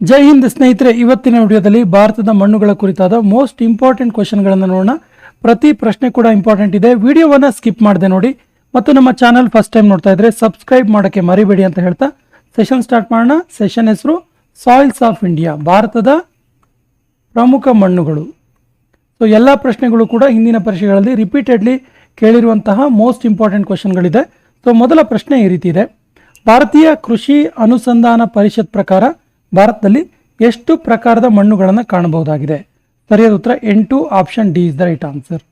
ಜೈ ಹಿಂದ್ ಸ್ನೇಹಿತರೆ, ಇವತ್ತಿನ ವಿಡಿಯೋದಲ್ಲಿ ಭಾರತದ ಮಣ್ಣುಗಳ ಕುರಿತಾದ ಮೋಸ್ಟ್ ಇಂಪಾರ್ಟೆಂಟ್ ಕ್ವಶನ್ಗಳನ್ನು ನೋಡೋಣ. ಪ್ರತಿ ಪ್ರಶ್ನೆ ಕೂಡ ಇಂಪಾರ್ಟೆಂಟ್ ಇದೆ. ವಿಡಿಯೋವನ್ನ ಸ್ಕಿಪ್ ಮಾಡದೆ ನೋಡಿ. ಮತ್ತು ನಮ್ಮ ಚಾನಲ್ ಫಸ್ಟ್ ಟೈಮ್ ನೋಡ್ತಾ ಇದ್ರೆ ಸಬ್ಸ್ಕ್ರೈಬ್ ಮಾಡೋಕ್ಕೆ ಮರಿಬೇಡಿ ಅಂತ ಹೇಳ್ತಾ ಸೆಷನ್ ಸ್ಟಾರ್ಟ್ ಮಾಡೋಣ. ಸೆಷನ್ ಹೆಸರು ಸಾಯಿಲ್ಸ್ ಆಫ್ ಇಂಡಿಯಾ ಭಾರತದ ಪ್ರಮುಖ ಮಣ್ಣುಗಳು. ಸೊ ಎಲ್ಲ ಪ್ರಶ್ನೆಗಳು ಕೂಡ ಹಿಂದಿನ ಪರೀಕ್ಷೆಗಳಲ್ಲಿ ರಿಪೀಟೆಡ್ಲಿ ಕೇಳಿರುವಂತಹ ಮೋಸ್ಟ್ ಇಂಪಾರ್ಟೆಂಟ್ ಕ್ವಶನ್ಗಳಿದೆ ಸೊ ಮೊದಲ ಪ್ರಶ್ನೆ ಈ ರೀತಿ ಇದೆ. ಭಾರತೀಯ ಕೃಷಿ ಅನುಸಂಧಾನ ಪರಿಷತ್ ಪ್ರಕಾರ ಭಾರತದಲ್ಲಿ ಎಷ್ಟು ಪ್ರಕಾರದ ಮಣ್ಣುಗಳನ್ನು ಕಾಣಬಹುದಾಗಿದೆ? ಸರಿಯಾದ ಉತ್ತರ, ಎಂಟು option D is the right answer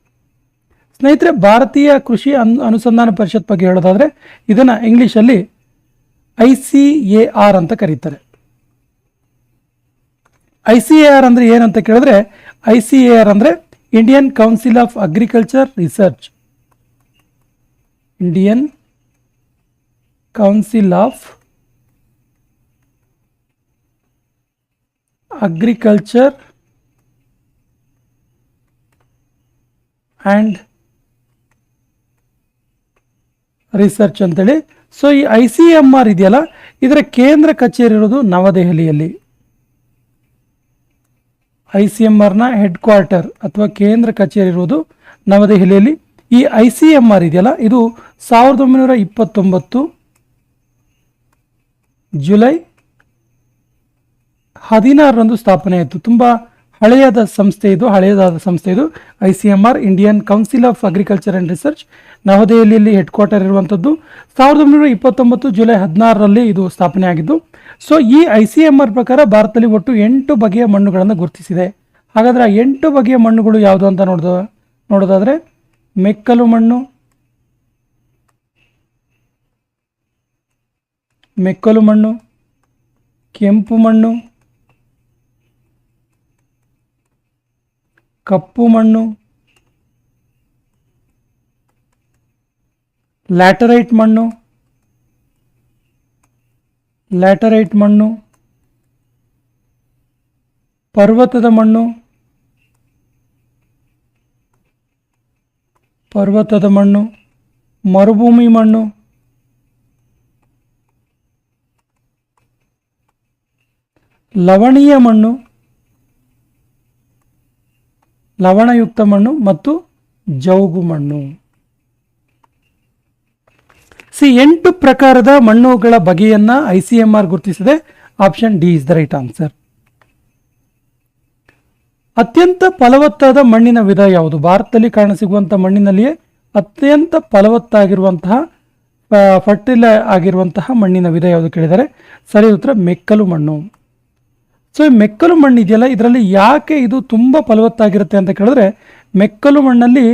ಸ್ನೇಹಿತರೆ, ಭಾರತೀಯ ಕೃಷಿ ಅನ್, ಅನುಸಂಧಾನ ಪರಿಷತ್ ಬಗ್ಗೆ ಹೇಳೋದಾದರೆ, ಇದನ್ನು ಇಂಗ್ಲೀಷಲ್ಲಿ ಐ ಸಿ ಎ ಆರ್ ಅಂತ ಕರೀತಾರೆ. ಐ ಸಿ ಎ ಆರ್ ಅಂದರೆ ಏನಂತ ಕೇಳಿದ್ರೆ, ಐ ಸಿ ಎ ಆರ್ ಅಂದರೆ Indian council of agriculture research Indian council of agriculture and research ಅಂತೇಳಿ. ಸೊ ಈ ಐ ಸಿ ಎಂ ಆರ್ ಇದೆಯಲ್ಲ, ಇದರ ಕೇಂದ್ರ ಕಚೇರಿ ಇರೋದು ನವದೆಹಲಿಯಲ್ಲಿ. ಐ ಸಿ ಎಂ ಆರ್ನ ಹೆಡ್ ಕ್ವಾರ್ಟರ್ ಅಥವಾ ಕೇಂದ್ರ ಕಚೇರಿ ಇರುವುದು ನವದೆಹಲಿಯಲ್ಲಿ. ಈ ಐ ಸಿ ಎಂ ಆರ್ ಇದೆಯಲ್ಲ, ಇದು ಸಾವಿರದ ಒಂಬೈನೂರ ಇಪ್ಪತ್ತೊಂಬತ್ತು ಜುಲೈ ಹದಿನಾರರಂದು ಸ್ಥಾಪನೆ ಆಯಿತು. ತುಂಬ ಹಳೆಯದ ಸಂಸ್ಥೆ ಇದು, ಹಳೆಯದಾದ ಸಂಸ್ಥೆ ಇದು. I C M R Indian council of agriculture and research, ನವದೆಹಲಿಯಲ್ಲಿ ಹೆಡ್ ಕ್ವಾರ್ಟರ್ ಇರುವಂಥದ್ದು. ಸಾವಿರದ ಒಂಬೈನೂರ ಇಪ್ಪತ್ತೊಂಬತ್ತು ಜುಲೈ ಹದಿನಾರರಲ್ಲಿ ಇದು ಸ್ಥಾಪನೆ ಆಗಿದ್ದು, ಸೊ ಈ ಐ ಸಿ ಎಂ ಆರ್ ಪ್ರಕಾರ ಭಾರತದಲ್ಲಿ ಒಟ್ಟು ಎಂಟು ಬಗೆಯ ಮಣ್ಣುಗಳನ್ನು ಗುರುತಿಸಿದೆ. ಹಾಗಾದರೆ ಆ ಎಂಟು ಬಗೆಯ ಮಣ್ಣುಗಳು ಯಾವುದು ಅಂತ ನೋಡೋದು, ನೋಡೋದಾದರೆ ಮೆಕ್ಕಲು ಮಣ್ಣು ಮೆಕ್ಕಲು ಮಣ್ಣು, ಕೆಂಪು ಮಣ್ಣು ಕಪ್ಪು ಮಣ್ಣು ಲ್ಯಾಟರೈಟ್ ಮಣ್ಣು ಲ್ಯಾಟರೈಟ್ ಮಣ್ಣು ಪರ್ವತದ ಮಣ್ಣು ಪರ್ವತದ ಮಣ್ಣು ಮರುಭೂಮಿ ಮಣ್ಣು ಲವಣೀಯ ಮಣ್ಣು. ಲವಣಯುಕ್ತ ಮಣ್ಣು ಮತ್ತು ಜೌಗು ಮಣ್ಣು. ಸಿ, ಎಂಟು ಪ್ರಕಾರದ ಮಣ್ಣುಗಳ ಬಗೆಯನ್ನ ಐ ಸಿ ಎಂ ಆರ್ ಗುರುತಿಸಿದೆ. Option D is the right answer. ಅತ್ಯಂತ ಫಲವತ್ತಾದ ಮಣ್ಣಿನ ವಿಧ ಯಾವುದು? ಭಾರತದಲ್ಲಿ ಕಾಣಸಿಗುವಂಥ ಮಣ್ಣಿನಲ್ಲಿಯೇ ಅತ್ಯಂತ ಫಲವತ್ತಾಗಿರುವಂತಹ ಫರ್ಟಿಲ ಆಗಿರುವಂತಹ ಮಣ್ಣಿನ ವಿಧ ಯಾವುದು ಕೇಳಿದರೆ? ಸರಿ ಉತ್ತರ ಮೆಕ್ಕಲು ಮಣ್ಣು. ಸೊ ಈ ಮೆಕ್ಕಲು ಮಣ್ಣು ಇದೆಯಲ್ಲ ಇದರಲ್ಲಿ ಯಾಕೆ ಇದು ತುಂಬ ಫಲವತ್ತಾಗಿರುತ್ತೆ ಅಂತ ಕೇಳಿದ್ರೆ, ಮೆಕ್ಕಲು ಮಣ್ಣಲ್ಲಿ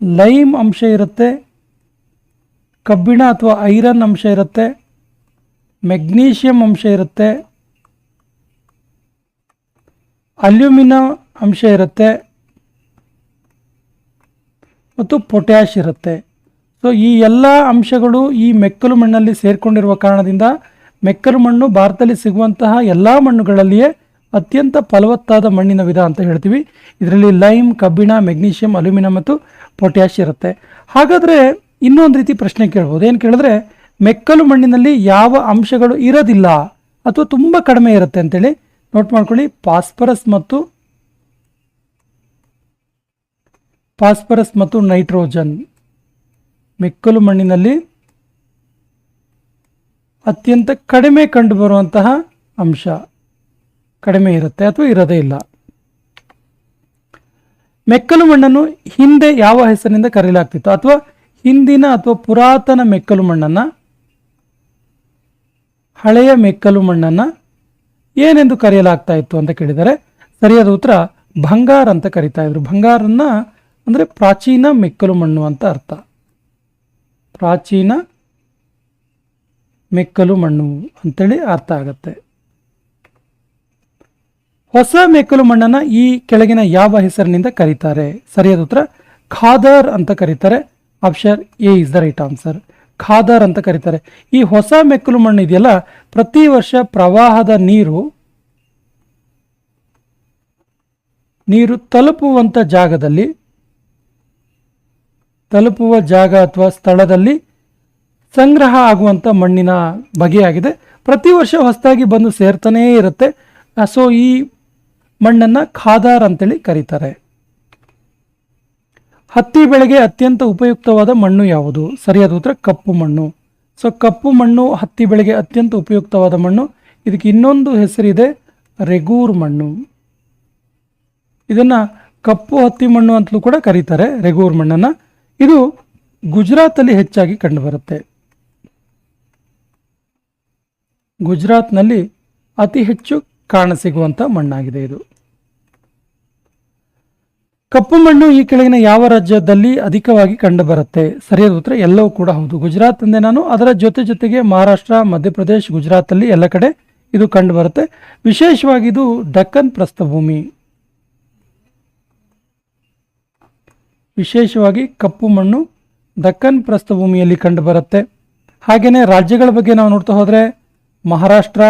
ಲೈಮ್ ಅಂಶ ಇರುತ್ತೆ, ಕಬ್ಬಿಣ ಅಥವಾ ಐರನ್ ಅಂಶ ಇರುತ್ತೆ, ಮೆಗ್ನೀಷಿಯಂ ಅಂಶ ಇರುತ್ತೆ, ಅಲ್ಯೂಮಿನ ಅಂಶ ಇರುತ್ತೆ, ಮತ್ತು ಪೊಟ್ಯಾಶ್ ಇರುತ್ತೆ. ಸೊ ಈ ಎಲ್ಲ ಅಂಶಗಳು ಈ ಮೆಕ್ಕಲು ಮಣ್ಣಲ್ಲಿ ಸೇರಿಕೊಂಡಿರುವ ಕಾರಣದಿಂದ ಮೆಕ್ಕಲು ಮಣ್ಣು ಭಾರತದಲ್ಲಿ ಸಿಗುವಂತಹ ಎಲ್ಲ ಮಣ್ಣುಗಳಲ್ಲಿಯೇ ಅತ್ಯಂತ ಫಲವತ್ತಾದ ಮಣ್ಣಿನ ವಿಧ ಅಂತ ಹೇಳ್ತೀವಿ. ಇದರಲ್ಲಿ ಲೈಮ್, ಕಬ್ಬಿಣ, ಮೆಗ್ನೀಷಿಯಂ, ಅಲ್ಯೂಮಿನಿಯಂ ಮತ್ತು ಪೊಟ್ಯಾಶ್ ಇರುತ್ತೆ. ಹಾಗಾದರೆ ಇನ್ನೊಂದು ರೀತಿ ಪ್ರಶ್ನೆ ಕೇಳ್ಬೋದು. ಏನು ಕೇಳಿದ್ರೆ, ಮೆಕ್ಕಲು ಮಣ್ಣಿನಲ್ಲಿ ಯಾವ ಅಂಶಗಳು ಇರೋದಿಲ್ಲ ಅಥವಾ ತುಂಬ ಕಡಿಮೆ ಇರುತ್ತೆ ಅಂತೇಳಿ ನೋಟ್ ಮಾಡ್ಕೊಳ್ಳಿ. ಫಾಸ್ಫರಸ್ ಮತ್ತು ಫಾಸ್ಫರಸ್ ಮತ್ತು ನೈಟ್ರೋಜನ್. ಮೆಕ್ಕಲು ಮಣ್ಣಿನಲ್ಲಿ ಅತ್ಯಂತ ಕಡಿಮೆ ಕಂಡುಬರುವಂತಹ ಅಂಶ. ಕಡಿಮೆ ಇರುತ್ತೆ ಅಥವಾ ಇರೋದೇ ಇಲ್ಲ. ಮೆಕ್ಕಲು ಮಣ್ಣನ್ನು ಹಿಂದೆ ಯಾವ ಹೆಸರಿನಿಂದ ಕರೆಯಲಾಗ್ತಿತ್ತು ಅಥವಾ ಹಿಂದಿನ ಅಥವಾ ಪುರಾತನ ಮೆಕ್ಕಲು ಮಣ್ಣನ್ನು, ಹಳೆಯ ಮೆಕ್ಕಲು ಮಣ್ಣನ್ನು ಏನೆಂದು ಕರೆಯಲಾಗ್ತಾ ಇತ್ತು ಅಂತ ಕೇಳಿದರೆ, ಸರಿಯಾದ ಉತ್ತರ ಬಂಗಾರ ಅಂತ ಕರಿತಾ ಇದ್ರು. ಬಂಗಾರನ್ನ ಅಂದರೆ ಪ್ರಾಚೀನ ಮೆಕ್ಕಲು ಮಣ್ಣು ಅಂತ ಅರ್ಥ. ಪ್ರಾಚೀನ ಮೆಕ್ಕಲು ಮಣ್ಣು ಅಂತೇಳಿ ಅರ್ಥ ಆಗತ್ತೆ. ಹೊಸ ಮೆಕ್ಕಲು ಮಣ್ಣನ್ನು ಈ ಕೆಳಗಿನ ಯಾವ ಹೆಸರಿನಿಂದ ಕರೀತಾರೆ? ಸರಿಯಾದ ಉತ್ತರ, ಖಾದರ್ ಅಂತ ಕರೀತಾರೆ. Option A is the right answer. Khader ಅಂತ ಕರೀತಾರೆ. ಈ ಹೊಸ ಮೆಕ್ಕಲು ಮಣ್ಣು ಇದೆಯಲ್ಲ, ಪ್ರತಿ ವರ್ಷ ಪ್ರವಾಹದ ನೀರು ನೀರು ತಲುಪುವಂಥ ಜಾಗದಲ್ಲಿ, ತಲುಪುವ ಜಾಗ ಅಥವಾ ಸ್ಥಳದಲ್ಲಿ ಸಂಗ್ರಹ ಆಗುವಂಥ ಮಣ್ಣಿನ ಬಗೆಯಾಗಿದೆ. ಪ್ರತಿ ವರ್ಷ ಹೊಸದಾಗಿ ಬಂದು ಸೇರ್ತಾನೇ ಇರುತ್ತೆ. ಸೊ ಈ ಮಣ್ಣನ್ನು ಖಾದಾರ್ ಅಂತೇಳಿ ಕರೀತಾರೆ. ಹತ್ತಿ ಬೆಳೆಗೆ ಅತ್ಯಂತ ಉಪಯುಕ್ತವಾದ ಮಣ್ಣು ಯಾವುದು? ಸರಿಯಾದ ಉತ್ತರ ಕಪ್ಪು ಮಣ್ಣು. ಸೊ ಕಪ್ಪು ಮಣ್ಣು ಹತ್ತಿ ಬೆಳೆಗೆ ಅತ್ಯಂತ ಉಪಯುಕ್ತವಾದ ಮಣ್ಣು. ಇದಕ್ಕೆ ಇನ್ನೊಂದು ಹೆಸರಿದೆ ರೆಗೂರ್ ಮಣ್ಣು. ಇದನ್ನ ಕಪ್ಪು ಹತ್ತಿ ಮಣ್ಣು ಅಂತಲೂ ಕೂಡ ಕರೀತಾರೆ ರೆಗೂರ್ ಮಣ್ಣನ್ನು. ಇದು ಗುಜರಾತಲ್ಲಿ ಹೆಚ್ಚಾಗಿ ಕಂಡುಬರುತ್ತೆ. ಗುಜರಾತ್ನಲ್ಲಿ ಅತಿ ಹೆಚ್ಚು ಕಾಣಸಿಗುವಂಥ ಮಣ್ಣಾಗಿದೆ ಇದು. ಕಪ್ಪು ಮಣ್ಣು ಈ ಕೆಳಗಿನ ಯಾವ ರಾಜ್ಯದಲ್ಲಿ ಅಧಿಕವಾಗಿ ಕಂಡುಬರುತ್ತೆ? ಸರಿಯಾದ ಉತ್ತರ ಎಲ್ಲವೂ ಕೂಡ ಹೌದು. ಗುಜರಾತ್ ಅಂದೆ ನಾನು. ಅದರ ಜೊತೆ ಜೊತೆಗೆ ಮಹಾರಾಷ್ಟ್ರ, ಮಧ್ಯಪ್ರದೇಶ್, ಗುಜರಾತಲ್ಲಿ ಎಲ್ಲ ಕಡೆ ಇದು ಕಂಡುಬರುತ್ತೆ. ವಿಶೇಷವಾಗಿ ಇದು ಡಕ್ಕನ್ ಪ್ರಸ್ಥಭೂಮಿ. ವಿಶೇಷವಾಗಿ ಕಪ್ಪು ಮಣ್ಣು ದಕ್ಕನ್ ಪ್ರಸ್ಥಭೂಮಿಯಲ್ಲಿ ಕಂಡುಬರುತ್ತೆ. ಹಾಗೆಯೇ ರಾಜ್ಯಗಳ ಬಗ್ಗೆ ನಾವು ನೋಡ್ತಾ ಹೋದರೆ ಮಹಾರಾಷ್ಟ್ರ,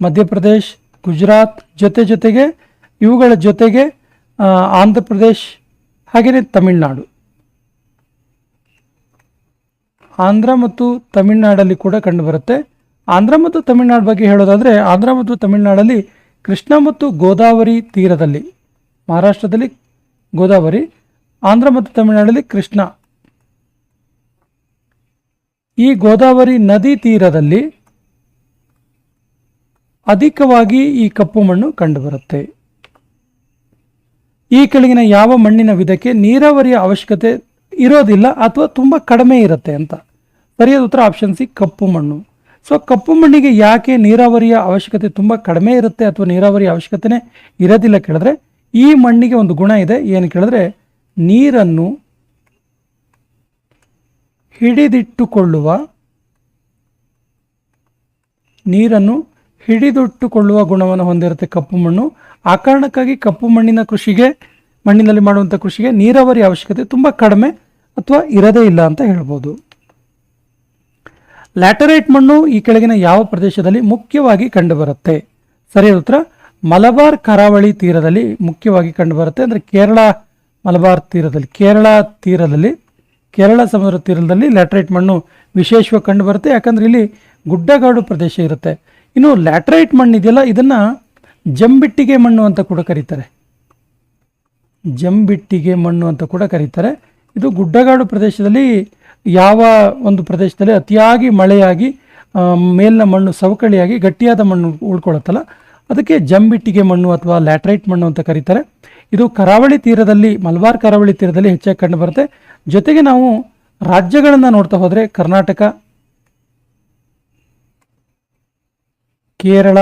ಮಧ್ಯಪ್ರದೇಶ್ ಗುಜರಾತ್ ಜೊತೆ ಜೊತೆಗೆ, ಇವುಗಳ ಜೊತೆಗೆ ಆಂಧ್ರ ಪ್ರದೇಶ್ ಹಾಗೆಯೇ ತಮಿಳುನಾಡು. ಆಂಧ್ರ ಮತ್ತು ತಮಿಳುನಾಡಲ್ಲಿ ಕೂಡ ಕಂಡುಬರುತ್ತೆ ಆಂಧ್ರ ಮತ್ತು ತಮಿಳುನಾಡು ಬಗ್ಗೆ ಹೇಳೋದಾದರೆ, ಆಂಧ್ರ ಮತ್ತು ತಮಿಳುನಾಡಲ್ಲಿ ಕೃಷ್ಣ ಮತ್ತು ಗೋದಾವರಿ ತೀರದಲ್ಲಿ, ಮಹಾರಾಷ್ಟ್ರದಲ್ಲಿ ಗೋದಾವರಿ, ಆಂಧ್ರ ಮತ್ತು ತಮಿಳುನಾಡಲ್ಲಿ ಕೃಷ್ಣ. ಈ ಗೋದಾವರಿ ನದಿ ತೀರದಲ್ಲಿ ಅಧಿಕವಾಗಿ ಈ ಕಪ್ಪು ಮಣ್ಣು ಕಂಡುಬರುತ್ತೆ. ಈ ಕೆಳಗಿನ ಯಾವ ಮಣ್ಣಿನ ವಿಧಕ್ಕೆ ನೀರಾವರಿಯ ಅವಶ್ಯಕತೆ ಇರೋದಿಲ್ಲ ಅಥವಾ ತುಂಬ ಕಡಿಮೆ ಇರುತ್ತೆ ಅಂತ. ಸರಿಯಾದ ಉತ್ತರ ಆಪ್ಷನ್ ಸಿ ಕಪ್ಪು ಮಣ್ಣು. ಸೊ ಕಪ್ಪು ಮಣ್ಣಿಗೆ ಯಾಕೆ ನೀರಾವರಿಯ ಅವಶ್ಯಕತೆ ತುಂಬ ಕಡಿಮೆ ಇರುತ್ತೆ ಅಥವಾ ನೀರಾವರಿಯ ಅವಶ್ಯಕತೆನೇ ಇರೋದಿಲ್ಲ ಕೇಳಿದ್ರೆ, ಈ ಮಣ್ಣಿಗೆ ಒಂದು ಗುಣ ಇದೆ. ಏನು ಕೇಳಿದ್ರೆ, ನೀರನ್ನು ಹಿಡಿದಿಟ್ಟುಕೊಳ್ಳುವ ನೀರನ್ನು ಹಿಡಿದಿಟ್ಟುಕೊಳ್ಳುವ ಗುಣವನ್ನು ಹೊಂದಿರುತ್ತೆ ಕಪ್ಪು ಮಣ್ಣು. ಆ ಕಾರಣಕ್ಕಾಗಿ ಕಪ್ಪು ಮಣ್ಣಿನ ಕೃಷಿಗೆ, ಮಣ್ಣಿನಲ್ಲಿ ಮಾಡುವಂಥ ಕೃಷಿಗೆ ನೀರಾವರಿ ಅವಶ್ಯಕತೆ ತುಂಬ ಕಡಿಮೆ ಅಥವಾ ಇರದೇ ಇಲ್ಲ ಅಂತ ಹೇಳ್ಬೋದು. ಲ್ಯಾಟರೈಟ್ ಮಣ್ಣು ಈ ಕೆಳಗಿನ ಯಾವ ಪ್ರದೇಶದಲ್ಲಿ ಮುಖ್ಯವಾಗಿ ಕಂಡುಬರುತ್ತೆ? ಸರಿಯಾದ ಉತ್ತರ. ಮಲಬಾರ್ ಕರಾವಳಿ ತೀರದಲ್ಲಿ ಮುಖ್ಯವಾಗಿ ಕಂಡುಬರುತ್ತೆ. ಅಂದರೆ ಕೇರಳ, ಮಲಬಾರ್ ತೀರದಲ್ಲಿ, ಕೇರಳ ತೀರದಲ್ಲಿ, ಕೇರಳ ಸಮುದ್ರ ತೀರದಲ್ಲಿ ಲ್ಯಾಟರೈಟ್ ಮಣ್ಣು ವಿಶೇಷವಾಗಿ ಕಂಡುಬರುತ್ತೆ. ಯಾಕಂದರೆ ಇಲ್ಲಿ ಗುಡ್ಡಗಾಡು ಪ್ರದೇಶ ಇರುತ್ತೆ. ಇನ್ನು ಲ್ಯಾಟ್ರೈಟ್ ಮಣ್ಣಿದೆಯಲ್ಲ ಇದನ್ನು ಜಂಬಿಟ್ಟಿಗೆ ಮಣ್ಣು ಅಂತ ಕೂಡ ಕರೀತಾರೆ. ಜಂಬಿಟ್ಟಿಗೆ ಮಣ್ಣು ಅಂತ ಕೂಡ ಕರೀತಾರೆ. ಇದು ಗುಡ್ಡಗಾಡು ಪ್ರದೇಶದಲ್ಲಿ ಯಾವ ಒಂದು ಪ್ರದೇಶದಲ್ಲಿ ಅತಿಯಾಗಿ ಮಳೆಯಾಗಿ ಮೇಲಿನ ಮಣ್ಣು ಸವಕಳಿಯಾಗಿ ಗಟ್ಟಿಯಾದ ಮಣ್ಣು ಉಳ್ಕೊಳ್ಳುತ್ತಲ್ಲ ಅದಕ್ಕೆ ಜಂಬಿಟ್ಟಿಗೆ ಮಣ್ಣು ಅಥವಾ ಲ್ಯಾಟ್ರೈಟ್ ಮಣ್ಣು ಅಂತ ಕರೀತಾರೆ. ಇದು ಕರಾವಳಿ ತೀರದಲ್ಲಿ ಮಲಬಾರ್ ಕರಾವಳಿ ತೀರದಲ್ಲಿ ಹೆಚ್ಚಾಗಿ ಕಂಡುಬರುತ್ತೆ ಜೊತೆಗೆ ನಾವು ರಾಜ್ಯಗಳನ್ನು ನೋಡ್ತಾ ಹೋದರೆ ಕರ್ನಾಟಕ ಕೇರಳ,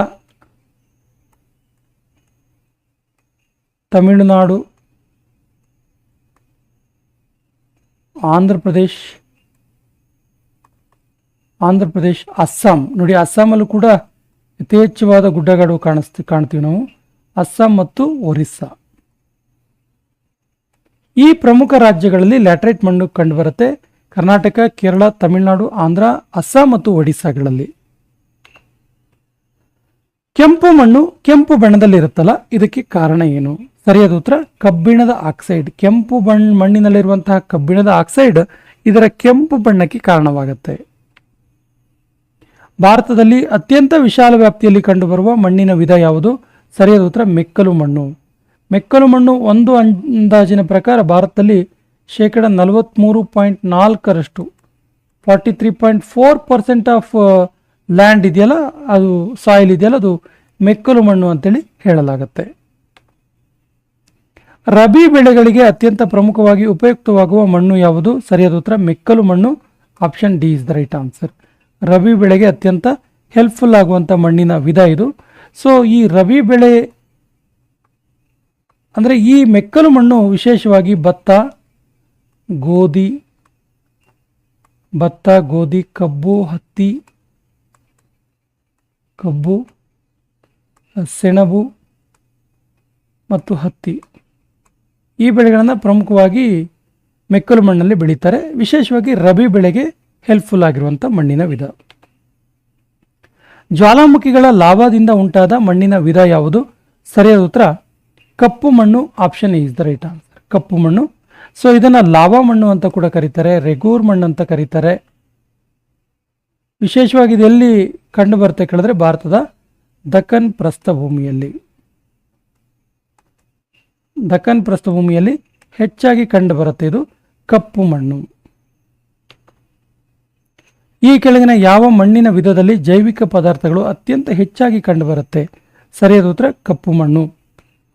ತಮಿಳುನಾಡು ಆಂಧ್ರ ಪ್ರದೇಶ್ ಆಂಧ್ರ ಪ್ರದೇಶ್ ಅಸ್ಸಾಂ. ನೋಡಿ, ಅಸ್ಸಾಮಲ್ಲೂ ಕೂಡ ಯಥೇಚ್ಛವಾದ ಗುಡ್ಡಗಾಡು ಕಾಣಿಸ್ತಿ, ಕಾಣ್ತೀವಿ ನಾವು. ಅಸ್ಸಾಂ ಮತ್ತು ಒರಿಸ್ಸಾ. ಈ ಪ್ರಮುಖ ರಾಜ್ಯಗಳಲ್ಲಿ ಲ್ಯಾಟ್ರೈಟ್ ಮಣ್ಣು ಕಂಡುಬರುತ್ತೆ ಕರ್ನಾಟಕ, ಕೇರಳ, ತಮಿಳುನಾಡು, ಆಂಧ್ರ, ಅಸ್ಸಾಂ ಮತ್ತು ಒಡಿಸ್ಸಾಗಳಲ್ಲಿ. ಕೆಂಪು ಮಣ್ಣು ಕೆಂಪು ಬಣ್ಣದಲ್ಲಿ ಇರುತ್ತಲ್ಲ ಇದಕ್ಕೆ ಕಾರಣ ಏನು? ಸರಿಯಾದ ಉತ್ತರ, ಕಬ್ಬಿಣದ ಆಕ್ಸೈಡ್. ಕೆಂಪು ಬಣ್ಣ ಮಣ್ಣಿನಲ್ಲಿರುವಂತಹ ಕಬ್ಬಿಣದ ಆಕ್ಸೈಡ್ ಇದರ ಕೆಂಪು ಬಣ್ಣಕ್ಕೆ ಕಾರಣವಾಗುತ್ತೆ. ಭಾರತದಲ್ಲಿ ಅತ್ಯಂತ ವಿಶಾಲ ವ್ಯಾಪ್ತಿಯಲ್ಲಿ ಕಂಡುಬರುವ ಮಣ್ಣಿನ ವಿಧ ಯಾವುದು? ಸರಿಯಾದ ಉತ್ತರ, ಮೆಕ್ಕಲು ಮಣ್ಣು. ಮೆಕ್ಕಲು ಮಣ್ಣು ಒಂದು ಅಂದಾಜಿನ ಪ್ರಕಾರ ಭಾರತದಲ್ಲಿ ಶೇಕಡ ನಲವತ್ತ್ಮೂರು point ನಾಲ್ಕರಷ್ಟು, forty three point four percent of land ಇದೆಯಲ್ಲ, ಅದು ಸಾಯಿಲ್ ಇದೆಯಲ್ಲ, ಅದು ಮೆಕ್ಕಲು ಮಣ್ಣು ಅಂತೇಳಿ ಹೇಳಲಾಗುತ್ತೆ. ರಬಿ ಬೆಳೆಗಳಿಗೆ ಅತ್ಯಂತ ಪ್ರಮುಖವಾಗಿ ಉಪಯುಕ್ತವಾಗುವ ಮಣ್ಣು ಯಾವುದು? ಸರಿಯಾದ ಉತ್ತರ, ಮೆಕ್ಕಲು ಮಣ್ಣು. Option D is the right answer rabi ಬೆಳೆಗೆ ಅತ್ಯಂತ ಹೆಲ್ಪ್ಫುಲ್ ಆಗುವಂಥ ಮಣ್ಣಿನ ವಿಧ ಇದು. ಸೊ ಈ ರಬಿ ಬೆಳೆ, ಅಂದರೆ ಈ ಮೆಕ್ಕಲು ಮಣ್ಣು ವಿಶೇಷವಾಗಿ ಭತ್ತ, ಗೋಧಿ ಭತ್ತ, ಗೋಧಿ, ಕಬ್ಬು, ಹತ್ತಿ ಕಬ್ಬು, ಸೆಣಬು ಮತ್ತು ಹತ್ತಿ. ಈ ಬೆಳೆಗಳನ್ನು ಪ್ರಮುಖವಾಗಿ ಮೆಕ್ಕಲು ಮಣ್ಣಲ್ಲಿ ಬೆಳೀತಾರೆ. ವಿಶೇಷವಾಗಿ ರಬಿ ಬೆಳೆಗೆ ಹೆಲ್ಪ್ಫುಲ್ ಆಗಿರುವಂಥ ಮಣ್ಣಿನ ವಿಧ. ಜ್ವಾಲಾಮುಖಿಗಳ ಲಾಭದಿಂದ ಉಂಟಾದ ಮಣ್ಣಿನ ವಿಧ ಯಾವುದು? ಸರಿಯಾದ ಉತ್ತರ, ಕಪ್ಪು ಮಣ್ಣು option is the right answer ಕಪ್ಪು ಮಣ್ಣು. ಸೊ ಇದನ್ನು ಲಾವಾ ಮಣ್ಣು ಅಂತ ಕೂಡ ಕರೀತಾರೆ, ರೆಗೂರ್ ಮಣ್ಣು ಅಂತ ಕರೀತಾರೆ. ವಿಶೇಷವಾಗಿ ಇದೆಲ್ಲಿ ಎಲ್ಲಿ ಕಂಡು ಬರುತ್ತೆ ಕೇಳಿದ್ರೆ ಭಾರತದ ದಕ್ಕನ್ ಪ್ರಸ್ಥಭೂಮಿಯಲ್ಲಿ. ದಕ್ಕನ್ ಪ್ರಸ್ಥಭೂಮಿಯಲ್ಲಿ ಹೆಚ್ಚಾಗಿ ಕಂಡುಬರುತ್ತೆ ಇದು ಕಪ್ಪು ಮಣ್ಣು. ಈ ಕೆಳಗಿನ ಯಾವ ಮಣ್ಣಿನ ವಿಧದಲ್ಲಿ ಜೈವಿಕ ಪದಾರ್ಥಗಳು ಅತ್ಯಂತ ಹೆಚ್ಚಾಗಿ ಕಂಡುಬರುತ್ತೆ ಸರಿಯಾದ ಉತ್ತರ ಕಪ್ಪು ಮಣ್ಣು.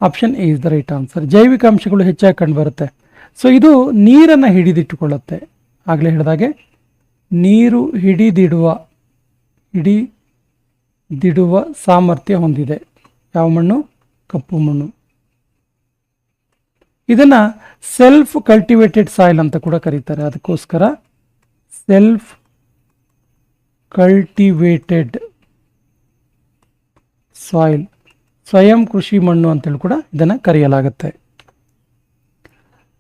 Option A is the right answer. ಜೈವಿಕ ಅಂಶಗಳು ಹೆಚ್ಚಾಗಿ ಕಂಡುಬರುತ್ತೆ ಸೊ ಇದು ನೀರನ್ನು ಹಿಡಿದಿಟ್ಟುಕೊಳ್ಳುತ್ತೆ. ಆಗಲೇ ಹೇಳಿದಾಗೆ ನೀರು ಹಿಡಿದಿಡುವ ಹಿಡಿದಿಡುವ ಸಾಮರ್ಥ್ಯ ಹೊಂದಿದೆ. ಯಾವ ಮಣ್ಣು? ಕಪ್ಪು ಮಣ್ಣು. ಇದನ್ನ ಸೆಲ್ಫ್ ಕಲ್ಟಿವೇಟೆಡ್ ಸಾಯಿಲ್ ಅಂತ ಕೂಡ ಕರೀತಾರೆ. ಅದಕ್ಕೋಸ್ಕರ ಸೆಲ್ಫ್ ಕಲ್ಟಿವೇಟೆಡ್ ಸಾಯಿಲ್ ಸ್ವಯಂ ಕೃಷಿ ಮಣ್ಣು ಅಂತೇಳಿ ಕೂಡ ಇದನ್ನು ಕರೆಯಲಾಗುತ್ತೆ.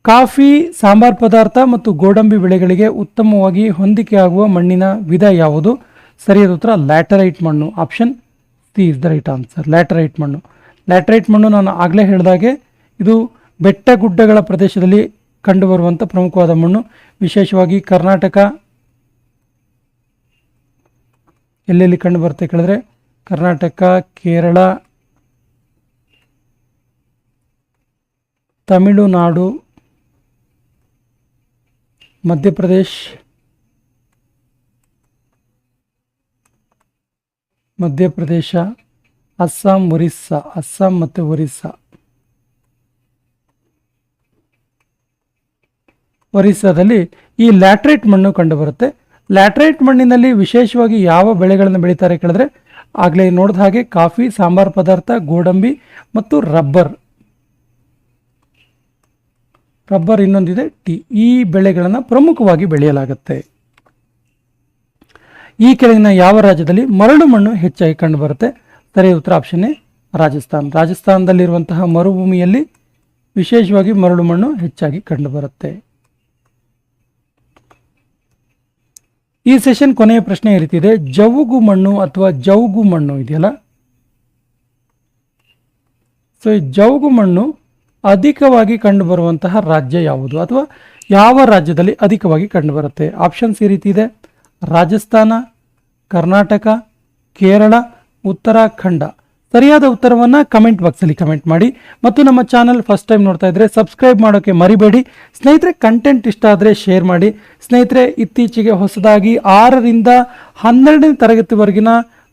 ಕಾಫಿ, ಸಾಂಬಾರ್ ಪದಾರ್ಥ ಮತ್ತು ಗೋಡಂಬಿ ಬೆಳೆಗಳಿಗೆ ಉತ್ತಮವಾಗಿ ಹೊಂದಿಕೆಯಾಗುವ ಮಣ್ಣಿನ ವಿಧ ಯಾವುದು? ಸರಿಯಾದ ಉತ್ತರ ಲ್ಯಾಟರೈಟ್ ಮಣ್ಣು. Option C is the right answer. Laterite ಮಣ್ಣು. ಲ್ಯಾಟರೈಟ್ ಮಣ್ಣು ನಾನು ಆಗಲೇ ಹೇಳಿದಾಗೆ ಇದು ಬೆಟ್ಟ ಗುಡ್ಡಗಳ ಪ್ರದೇಶದಲ್ಲಿ ಕಂಡುಬರುವಂಥ ಪ್ರಮುಖವಾದ ಮಣ್ಣು. ವಿಶೇಷವಾಗಿ ಕರ್ನಾಟಕ ಎಲ್ಲೆಲ್ಲಿ ಕಂಡು ಬರುತ್ತೆ ಕೇಳಿದ್ರೆ? ಕರ್ನಾಟಕ, ಕೇರಳ, ತಮಿಳುನಾಡು ಮಧ್ಯಪ್ರದೇಶ್ ಮಧ್ಯಪ್ರದೇಶ ಅಸ್ಸಾಂ, ಒರಿಸ್ಸಾ. ಅಸ್ಸಾಂ ಮತ್ತು ಒರಿಸ್ಸಾ. ಒರಿಸ್ಸಾದಲ್ಲಿ ಈ ಲ್ಯಾಟ್ರೈಟ್ ಮಣ್ಣು ಕಂಡುಬರುತ್ತೆ. ಲ್ಯಾಟ್ರೈಟ್ ಮಣ್ಣಿನಲ್ಲಿ ವಿಶೇಷವಾಗಿ ಯಾವ ಬೆಳೆಗಳನ್ನು ಬೆಳೀತಾರೆ ಕೇಳಿದ್ರೆ ಆಗಲೇ ನೋಡಿದ ಹಾಗೆ ಕಾಫಿ, ಸಾಂಬಾರ್ ಪದಾರ್ಥ, ಗೋಡಂಬಿ ಮತ್ತು ರಬ್ಬರ್. ರಬ್ಬರ್ ಇನ್ನೊಂದಿದೆ ಟೀ. ಈ ಬೆಳೆಗಳನ್ನು ಪ್ರಮುಖವಾಗಿ ಬೆಳೆಯಲಾಗುತ್ತೆ. ಈ ಕೆಳಗಿನ ಯಾವ ರಾಜ್ಯದಲ್ಲಿ ಮರಳು ಮಣ್ಣು ಹೆಚ್ಚಾಗಿ ಕಂಡುಬರುತ್ತೆ ಸರಿಯಾದ ಉತ್ತರ ಆಪ್ಷನ್ ರಾಜಸ್ಥಾನ ರಾಜಸ್ಥಾನ್. ರಾಜಸ್ಥಾನದಲ್ಲಿರುವಂತಹ ಮರುಭೂಮಿಯಲ್ಲಿ ವಿಶೇಷವಾಗಿ ಮರಳು ಮಣ್ಣು ಹೆಚ್ಚಾಗಿ ಕಂಡುಬರುತ್ತೆ ಈ ಸೆಷನ್ ಕೊನೆಯ ಪ್ರಶ್ನೆ ಇರುತ್ತಿದೆ ಜವುಗು ಮಣ್ಣು ಅಥವಾ ಜೌಗು ಮಣ್ಣು ಇದೆಯಲ್ಲ? ಸೊ ಈ ಜೌಗು ಮಣ್ಣು ಅಧಿಕವಾಗಿ ಕಂಡುಬರುವಂತಹ ರಾಜ್ಯ ಯಾವುದು? ಅಥವಾ ಯಾವ ರಾಜ್ಯದಲ್ಲಿ ಅಧಿಕವಾಗಿ ಕಂಡುಬರುತ್ತೆ? ಆಪ್ಷನ್ಸ್ ಈ ರೀತಿ ಇದೆ. ರಾಜಸ್ಥಾನ, ಕರ್ನಾಟಕ, ಕೇರಳ, ಉತ್ತರಾಖಂಡ. ಸರಿಯಾದ ಉತ್ತರವನ್ನು ಕಮೆಂಟ್ ಬಾಕ್ಸಲ್ಲಿ ಕಮೆಂಟ್ ಮಾಡಿ. ಮತ್ತು ನಮ್ಮ ಚಾನಲ್ ಫಸ್ಟ್ ಟೈಮ್ ನೋಡ್ತಾ ಇದ್ರೆ ಸಬ್ಸ್ಕ್ರೈಬ್ ಮಾಡೋಕ್ಕೆ ಮರಿಬೇಡಿ. ಸ್ನೇಹಿತರೆ ಕಂಟೆಂಟ್ ಇಷ್ಟ ಆದರೆ ಶೇರ್ ಮಾಡಿ. ಸ್ನೇಹಿತರೆ, ಇತ್ತೀಚೆಗೆ ಹೊಸದಾಗಿ ಆರರಿಂದ ಹನ್ನೆರಡನೇ ತರಗತಿವರೆಗಿನ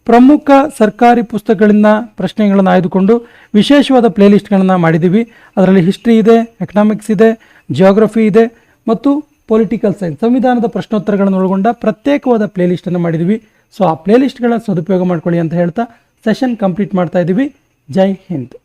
ಪ್ರಮುಖ ಸರ್ಕಾರಿ ಪುಸ್ತಕಗಳಿಂದ ಪ್ರಶ್ನೆಗಳನ್ನು ಆಯ್ದುಕೊಂಡು ವಿಶೇಷವಾದ ಪ್ಲೇಲಿಸ್ಟ್ಗಳನ್ನು ಮಾಡಿದ್ದೀವಿ. ಅದರಲ್ಲಿ ಹಿಸ್ಟ್ರಿ ಇದೆ, ಎಕನಾಮಿಕ್ಸ್ ಇದೆ, ಜಿಯೋಗ್ರಫಿ ಇದೆ ಮತ್ತು ಪೊಲಿಟಿಕಲ್ ಸೈನ್ಸ್, ಸಂವಿಧಾನದ ಪ್ರಶ್ನೋತ್ತರಗಳನ್ನು ಒಳಗೊಂಡ ಪ್ರತ್ಯೇಕವಾದ ಪ್ಲೇಲಿಸ್ಟನ್ನು ಮಾಡಿದ್ದೀವಿ. ಸೊ, ಆ ಪ್ಲೇಲಿಸ್ಟ್ಗಳ ಸದುಪಯೋಗ ಮಾಡ್ಕೊಳ್ಳಿ ಅಂತ ಹೇಳ್ತಾ ಸೆಷನ್ ಕಂಪ್ಲೀಟ್ ಮಾಡ್ತಾ ಇದ್ದೀವಿ. ಜೈ ಹಿಂದ್.